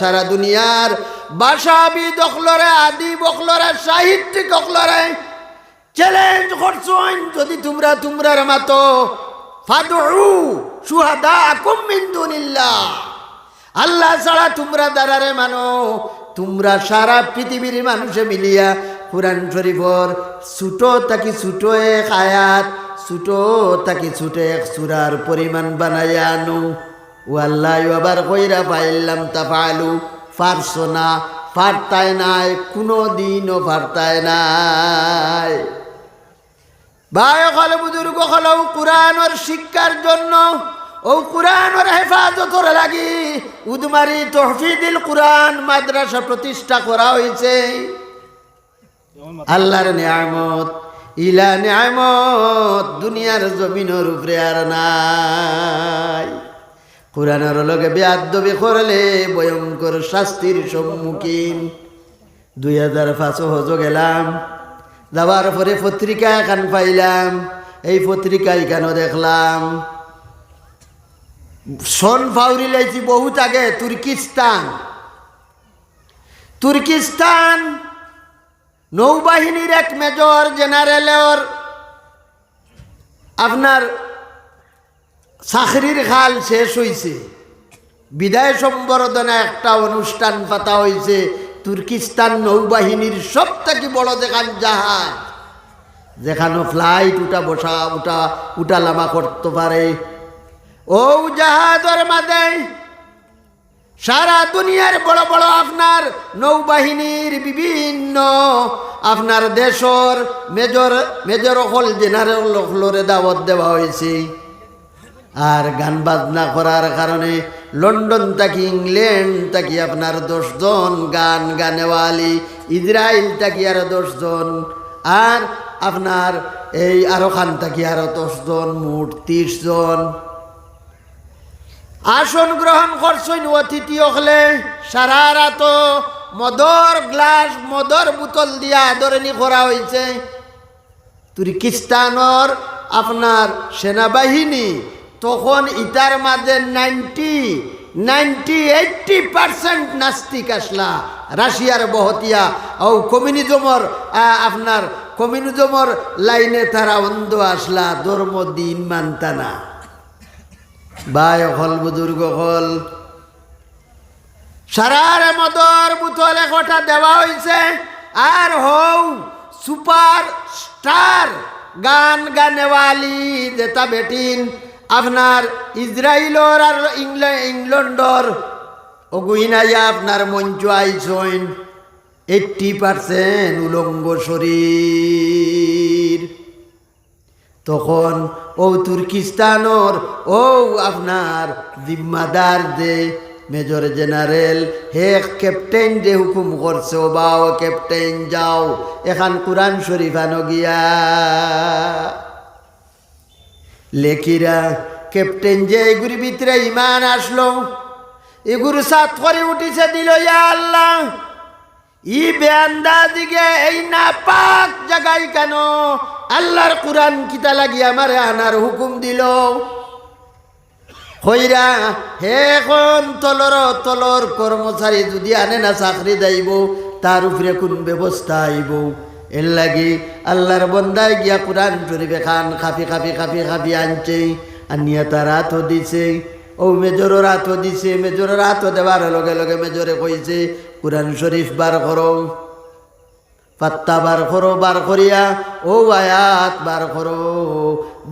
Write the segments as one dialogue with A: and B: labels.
A: সারা দুনিয়ার বাসাবি দখলরে, আদি বখলরে, সাহিত্যিক অখলরে চ্যালেঞ্জ করছেন যদি তোমরা তোমরার মতো ফাদু সুহাদা কুমিন দুনিল্লাহ। আল্লাহ ছাড়া তোমরা দাঁড়ারে মানো, তোমরা সারা পৃথিবীর মানুষে মিলিয়া কোরআন শরীফর ছুটো তাকি ছুটো এক আয়াত, ছুটো তাকি ছুটো এক সুরার পরিমাণ বানাইয়া আনো। আবার কইরা পাইলাম তা নাই কোনো দিনও নাই। শিক্ষার জন্য, ও কোরআনের হেফাজতর লাগি। উদমারি তহফিদিল কোরআন মাদ্রাসা প্রতিষ্ঠা করা হয়েছে আল্লাহর নিয়ামত ইলা নিয়ামত, দুনিয়ার জমিনের উপরে আর নাই। কোরআনের লগে বেয়াদবি করলে ভয়ঙ্কর শাস্তির সম্মুখীন। দুই হাজার পাঁচশো হজ গেলাম, যাওয়ার পরে পত্রিকা এখান পাইলাম, এই পত্রিকায় কেন দেখলাম? সন ফাউরি লাইছি বহুত আগে, তুর্কিস্তান। তুর্কিস্তান নৌবাহিনীর এক মেজর জেনারেলের, আপনার চাকরির খাল শেষ হয়েছে বিদায় সম্বর্ধনা একটা অনুষ্ঠান পাতা হয়েছে তুর্কিস্তান নৌবাহিনীর সব থেকে বড় দেখান জাহাজ। যেখানে ফ্লাইট উঠা বসা উঠা উঠা লামা করতে পারে। ও জাহাজের মাঝে সারা দুনিয়ার বড় বড় আপনার নৌবাহিনীর বিভিন্ন আপনার দেশর মেজর মেজর হল জেনারেল হলরে দাওয়াত দেওয়া হয়েছে। আর গান বাজনা করার কারণে লন্ডন থাকি, ইংল্যান্ড থাকি আপনার দশজন, গান গানেওয়ালি, ইসরায়েল থাকি আরও দশজন, আর আপনার এই আরও খান থাকি আরও দশজন, মোট ত্রিশ জন আসন গ্রহণ করছেন অতিথি হলে সারা রাত মদর গ্লাস, মদর বোতল দিয়া আদরণী করা হয়েছে। তুর্কিস্তানর আপনার সেনাবাহিনী তখন ইটার মাঝে নাইনটি নাইনটি এইটটি পার্সেন্ট নাস্তিক আসলা। রাশিয়ার বহতিয়া। ও কমিউনিজমর আপনার কমিউনিজমর লাইনে তারা অন্ধ আসলা, ধর্ম, দিন মানতা না। বায় হল বুজুর্গ হল সারার মদর বোতল একটা দেওয়া হয়েছে আর হৌ সুপার স্টার গান গানেওয়ালি যেটা বেটিন। আপনার ইসরায়েলর আর ইংল্যান্ড ইংল্যান্ডর অগুইনাইয়া আপনার মঞ্চ আইসইন এইটটি পারসেন্ট উলঙ্গ শরীর। তখন ও তুর্কিস্তানর ও আপনার জিম্মাদার দে মেজর জেনারেল, হে ক্যাপ্টেন যে হুকুম করছে, ও বা ও ক্যাপ্টেন যাও, এখান কোরআন শরীফ আনো গিয়া। লেখিরা ক্যাপ্টেন যে এগুর ভিতরে ইমান আসলো এগুর সাত করে উঠিছে দিল, ইয়া আল্লাহ। ই বেয়ান্দা দিকে এই না পাক জাগাই কেন? আল্লাহর কোরআন কিতা লাগি আমারে আনার হুকুম দিল? হইরা হে এখন তলর তলর কর্মচারী যদি আনে না, চাকরি দেব তার উপরে কোন ব্যবস্থা আইব? এর লাগি আল্লাহর বন্দায় গিয়া কোরআন শরীফ খান খাপি খাপি খাপি খাপি আনছে। আনিয়া তার হাতও দিছে। ও মেজরের হাতও দিছে মেজরের হাতও দেওয়ার লগে লগে মেজরে কইছে, কোরআন শরীফ বার করো। পাত্তা বার করো, বার করিয়া, ও আয়াত বার করো।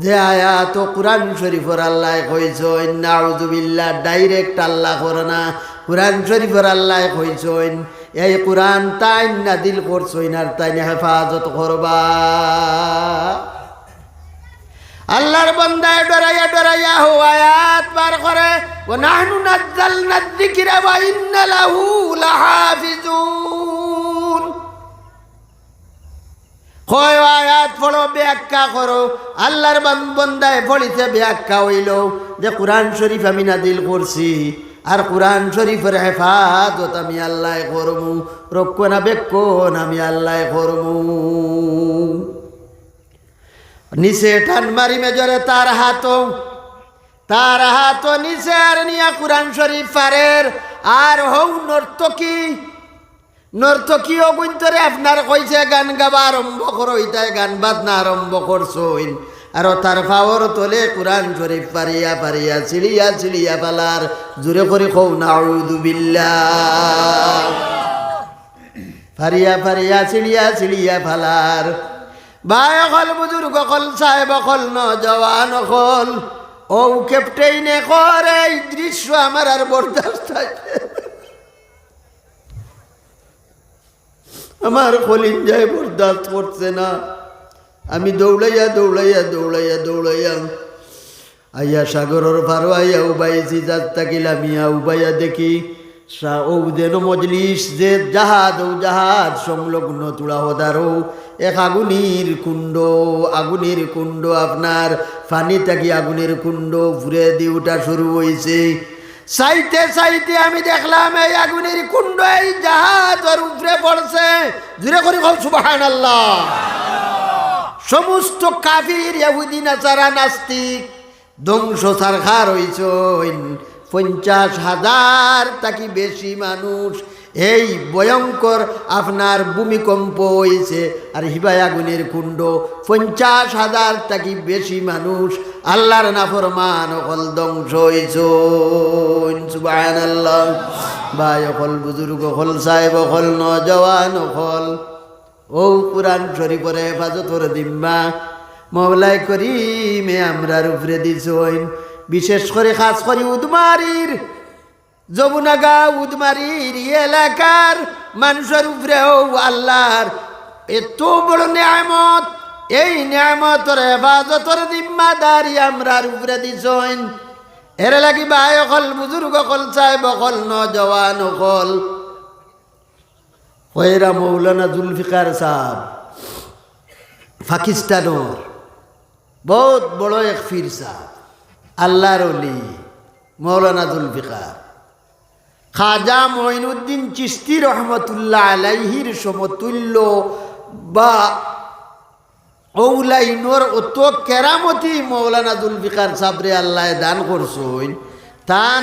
A: যে আয়াত ও কোরআন শরীফর আল্লাহ কইছ নাউজুবিল্লাহ ডাইরেক্ট আল্লাহ করো না। কোরআন শরীফর আল্লাহ কইছইন এই কোরআন তাই নাদিল করছইন আর তাই না হেফাজত করবা। আল্লাহর বন্দায় ডরাইয়া ডরাইয়া হো আয়াত বার করে, ও নাহনু নাজ্জালনা যিকরা ওয়া ইন্না লাহু লাহাফিজুন। কয় আয়াত পড়ো, ব্যাখ্যা করো। আল্লাহর বান- বন্দায় পড়িতে ব্যাখ্যা হইল যে কোরআন শরীফ আমি নাদিল করছি আর কোরআন শরীফের হেফাজত আমি আল্লাহ করমু। রক্ষণা বেক্ষণ আমি আল্লাহ করমু। নিচে টান মারি মেজরে তার হাত তার হাত নিচে আর নিয়া কোরআন শরীফ পারের। আর হৌ নর্তকী। নর্তকী অগুন্তরে আপনার কইছে, গান গাবা আরম্ভ করো, ইতাই গান বাজনা আরম্ভ করছইন আর তার ফাওয়ার তোলে কোরআন শরীফ পারিয়া পারিয়া চিড়িয়া চিড়িয়া পালার। জোরে করে কৌ নাউদু বিল্লাহ। ফারিয়া ফারিয়া চিড়িয়া চিড়িয়া ফালার ভাই, অকল বুজুর্গ, অকল সাহেব, অকল নজওয়ান অকল ও ক্যাপ্টেইনে করে, এই দৃশ্য আমার আর বরদাস্ত আমার কলিন যায় বরদাস্ত করছে না। আমি দৌড়াইয়া দৌড়াইয়া দৌড়াইয়া দৌড়াইয়া। আইয়া সাগরের পারো আইয়া উবাইছি যাত তাকিলাম ইয়া উবাইয়া দেখি মজলিস যে জাহাজ, ও জাহাজ সংলগ্ন তুলা হদারও এক আগুনের কুণ্ড আগুনের কুণ্ড আপনার। ফানি থাকি আগুনের কুণ্ড ঘুরে দিয়ে উঠা শুরু হয়েছে সাইতে সাইতে আমি দেখলাম এই আগুনের কুণ্ড, এই জাহাজ ওর উপরে পড়ছে। জুড়ে করে কম সুবাহান আল্লাহ সমস্ত কাফির নাচারা নাস্তিক ধ্বংস সারখার হইছইন পঞ্চাশ হাজার তাকি বেশি মানুষ। এই ভয়ঙ্কর আপনার ভূমিকম্প হয়েছে আর হিবাই আগুনের কুণ্ড। পঞ্চাশ হাজার তাকি বেশি মানুষ। আল্লাহর নাফরমান অকল ধ্বংস আল্লাহ ভাই, অকল বুজুর্গ, অকল সাহেব, অকল নজওয়ান, অকল ও কোরআন শরীফের হেফাজতর দিম্মা মৌলাই করি মে আমরার উপরে দিছইন বিশেষ করে খাস করি উদমারির, যমুনাগা উদমারির এলাকার মানুষের উপরে ও আল্লাহর এত বড় নিয়ামত। এই নিয়ামতর হেফাজতর দিম্মাদারি আমরার উপরে দিছইন এর লাগি ভাই অকল, বুজুর্গ অকল, সাহেব অকল, নজওয়ান অকল। কয়রা মৌলানা জুলফিকার সাহ পাকিস্তানোর, বহুত বড় এক ফির সাহ আল্লাহর অলি মৌলানা জুলফিকার। খাজা মঈনুদ্দিন চিস্তি রহমতুল্লাহ আলাইহির সমতুল্য বা ঔলাইনোর অত কেরামতি মৌলানা জুলফিকার সাবরে আল্লাহ দান করছইন তান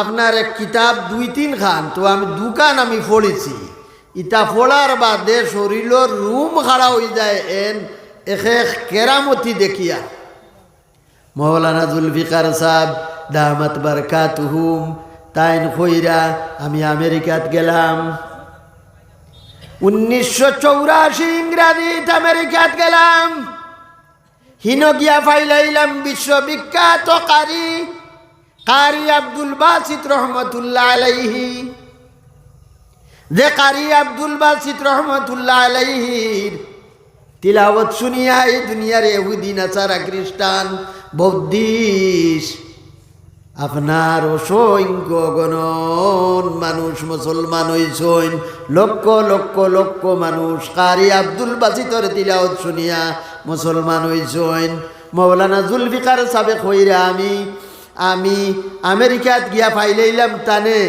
A: আপনার এক কিতাব দুই তিন খান, তো আমি দুকান আমি পড়েছি। ইটা পড়ার বাদে শরীরের রুম খাড়া হয়ে যায় এন এক কেরামতি দেখিয়া। মৌলানা জুলফিকার সাহ দামাত বারকাতুহুম তাইন খইরা আমি আমেরিকাত গেলাম। উনিশশো চৌরাশি ইংরাজিত আমেরিকাত গেলাম। হিনগিয়া ফাইলাইলাম বিশ্ববিখ্যাত কারি কারি আব্দুল বাসিত রহমতুল্লাহ আলাইহি। যে কারি আব্দুল বাসিত রহমতুল্লাহ আলাইহির। তিলাবত শুনিয়া এই দুনিয়ার এহুদি নাচারা খ্রিস্টান, বৌদ্ধিস, আপনার অসংখ্য গণন মানুষ, মুসলমান হইছইন লক্ষ লক্ষ লক্ষ মানুষ। কারি আব্দুল বাসিতর তিলাওত শুনিয়া মুসলমান হইছইন মৌলানা জুলফিকার সাবে কইরা আমি আমি আমেরিকাত গিয়া ফাইলাইলাম টানে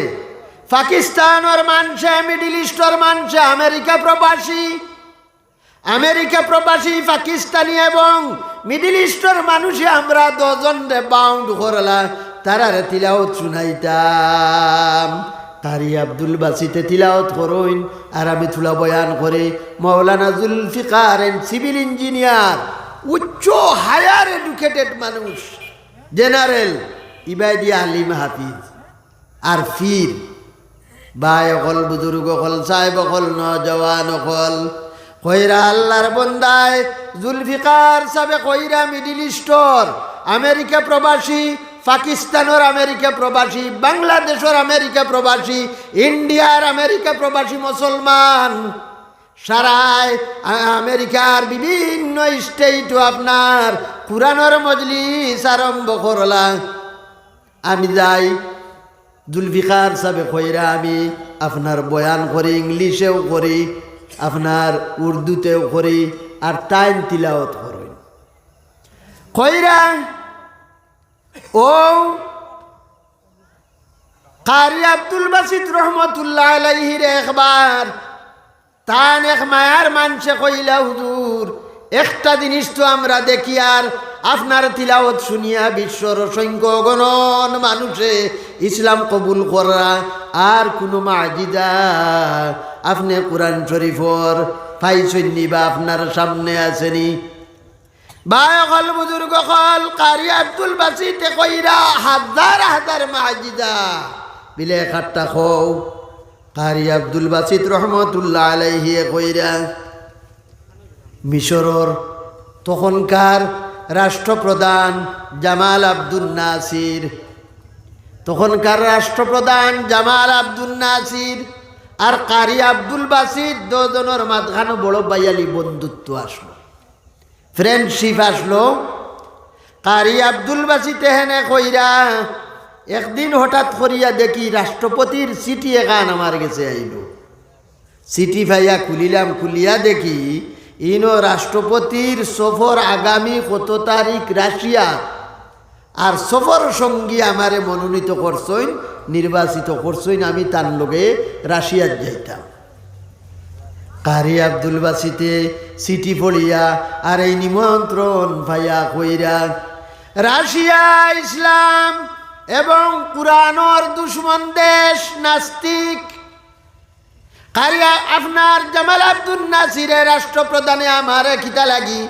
A: পাকিস্তানের মানুষে মিডিল ইস্টর মানুষে আমেরিকা প্রবাসী। আমেরিকা প্রবাসী, পাকিস্তানি এবং মিডিল ইস্টর মানুষে আমরা দজন রে বাউন্ড করলা, তারারে তিলাওত শুনাইতাম। তারি আব্দুল বাসিতে তিলাওত করইন, আর আমি তুলা বয়ান করে, মৌলানা জুলফিকার সিভিল ইঞ্জিনিয়ার, উচ্চ হায়ার এডুকেটেড মানুষ, জেনারেল ইবাইদি আলিম হাফিজ, আর ফির ভাই অকল বুজুর্গ অকল সাহেব অকল নজওয়ান অকল। কইরা আল্লাহর বন্দায় জুলফিকার সাবে কইরা মিডিল ইস্টর, আমেরিকা প্রবাসী, পাকিস্তানের আমেরিকা প্রবাসী, বাংলাদেশের আমেরিকা প্রবাসী, ইন্ডিয়ার আমেরিকা প্রবাসী মুসলমান। সারায় আমেরিকার বিভিন্ন স্টেটও আপনার পুরানোর মজলিস আরম্ভ করলা আমি যাই জুলফিকার সাবে কইরা আমি আপনার বয়ান করি, ইংলিশেও করি, আপনার উর্দুতেও করি, আর টাইম তিলাওত করি। কইরা ও কারি আব্দুল বাসিদ রহমতুল্লাহ আলাইহির একবার, তান এক মায়ার মানসে কইলা হুজুর, একটা জিনিস তো আমরা দেখি আর আপনার তিলাওত শুনিয়া বিশ্বর অসংখ্য গণন মানুষে ইসলাম কবুল করা আর কোনো মাজিদা। আপনি কোরআন শরীফর পাইছেননি বা আপনার সামনে আসেনি। অকল বুজুর্গ কল কারি আব্দুল বাসিতে কইরা হাজার হাজার মাজিদা। বিলে খাট্টা খৌ কারি আব্দুল বাসিত রহমতুল্লাহ আলাইহিয়ে কইরা মিশরর তখনকার রাষ্ট্রপ্রধান জামাল আব্দুল নাসির। তখনকার রাষ্ট্রপ্রধান জামাল আব্দুল নাসির আর কারি আব্দুল বাসির দুজনের মাঝখানে বড় বাইয়ালি বন্ধুত্ব আসলো। ফ্রেন্ডশিপ আসলো। কারি আব্দুল বাসি তেহেনে কইরা একদিন হঠাৎ করিয়া দেখি রাষ্ট্রপতির চিঠি এখান আমার গেছে আইল। চিঠি ভাইয়া খুলিলাম, খুলিয়া দেখি ইনো রাষ্ট্রপতির সফর আগামী কত তারিখ রাশিয়া? আর সফর সঙ্গী আমারে মনোনীত করছইন নির্বাচিত করছইন আমি তার লগে রাশিয়ার যাইতাম। কারি আব্দুল বাসিতে চিঠি পড়িয়া, আর এই নিমন্ত্রণ ভাইয়া কইরা, রাশিয়া, ইসলাম এবং কুরআনর দুশ্মন দেশ নাস্তিক কারিয়া, আপনার জামাল আব্দুল নাসিরের রাষ্ট্রপ্রধানে আমার খিতা লাগি।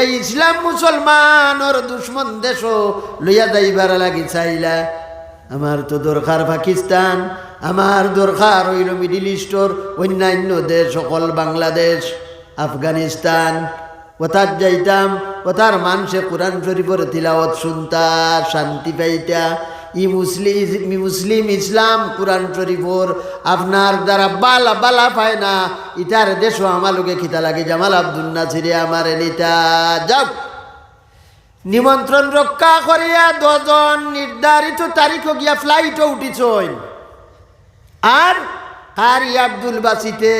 A: এই ইসলাম মুসলমানর দুশ্মন দেশ লইয়া যাইবার লাগি চাইলা। আমার তো দরকার পাকিস্তান, আমার দরকার হইল মিডিল ইস্টর, অন্যান্য দেশ সকল বাংলাদেশ, আফগানিস্তান। কোথার যাইতাম কোথার মানুষে কোরআন শরীফের তিলাওয়াত শুনতা, শান্তি পাইতা। ই মুসলিম ইসলাম, কোরআন শরীফর আপনার দ্বারা বালা বালা পায় না। ইটার দেশও আমার লোকে খিতা লাগে, জামাল আব্দুল নাসিরে আমার নিতা যাও। নিমন্ত্রণ রক্ষা করিয়া দজন নির্ধারিত তারিখ গিয়া ফ্লাইটও উঠিছইন আর আর আব্দুল বাসিতে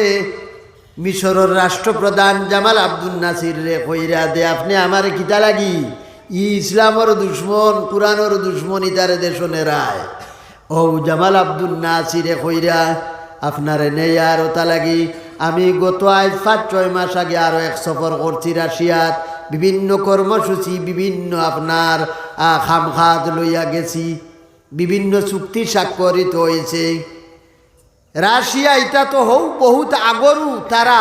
A: মিশরের রাষ্ট্রপ্রধান জামাল আব্দুল নাসির রে কইরা দে, আপনি আমার কিতা লাগি। ই ইসলামর দুশ্মন, কোরআনর দুশ্মন ইতারে দেশনে রায় ও জামাল আব্দুল নাসিরে কইরা, আপনারে নেই আর ওটা লাগি। আমি গত আজ পাঁচ, ছয় মাস আগে আরও এক সফর করছি রাশিয়াত। বিভিন্ন কর্মসূচি, বিভিন্ন আপনার খামখাত লইয়া গেছি। বিভিন্ন চুক্তি স্বাক্ষরিত হয়েছে। রাশিয়া এটা তো হৌ বহুত আগরু তারা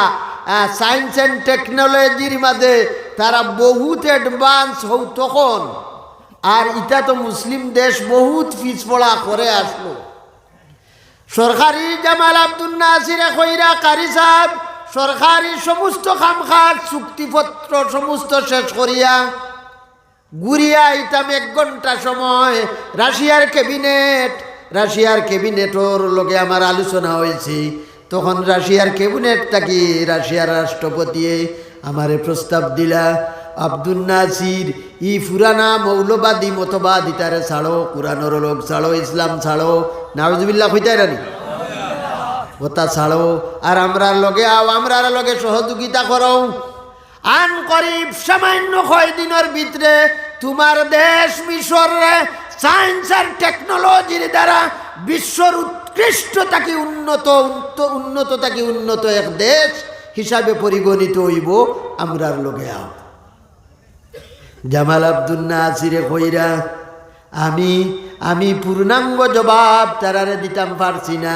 A: সায়েন্স অ্যান্ড টেকনোলজির মাঝে তারা বহুত অ্যাডভান্স হৌ তখন। আর এটা তো মুসলিম দেশ বহুত পিছপড়া করে আসলো। সরকারি জামাল আব্দুল নাসিরে কইরা কারি সাহেব, সরকারি সমস্ত খামখার, চুক্তিপত্র সমস্ত শেষ করিয়া ঘুরিয়া ইতাম এক ঘণ্টা সময়। রাশিয়ার ক্যাবিনেট, রাশিয়ার ক্যাবিনেটর লগে আমার আলোচনা হয়েছে তখন রাশিয়ার ক্যাবিনেট থাকি রাশিয়ার রাষ্ট্রপতি আমারে প্রস্তাব দিলা, আব্দুল নাসির, ই ফুরানা মৌলবাদী মতবাদী তারে ছাড়ো, কুরানোর লোক ছাড়ো, ইসলাম ছাড়ো। নাউজবিল্লা হইতে রানি? ওটা ছাড়ো। আর আমরার লগে আও, আমরার লগে সহযোগিতা করো। আন করিব সামান্য কয় দিনের ভিতরে তোমার দেশ মিশরে সায়েন্স আর টেকনোলজির দ্বারা বিশ্বর উৎকৃষ্ট তাকে উন্নত, উন্নত- উন্নত তাকে উন্নত এক দেশ? হিসাবে পরিগণিত হইব, আমরার আও। জামাল আব্দুল নাসিরে কইরা, আমি আমি পূর্ণাঙ্গ জবাব তারারে দিতাম পারছি না।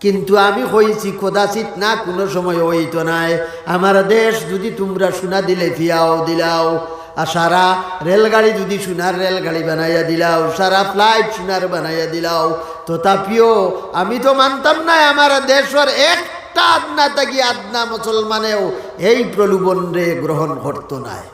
A: কিন্তু আমি কইছি কদাচিত না, কোনো সময় হইতো নাই। আমার দেশ যদি তোমরা শোনা দিলে, ফিয়াও দিলাও। আর সারা রেলগাড়ি যদি সোনার রেলগাড়ি বানাইয়া দিলাও, সারা ফ্লাইট সোনার বানাইয়া দিলাও। তথাপিও আমি তো মানতাম না, আমার দেশের একটা আদনা থাকি আদনা মুসলমানেও এই প্রলোভন রে গ্রহণ করতো নাই।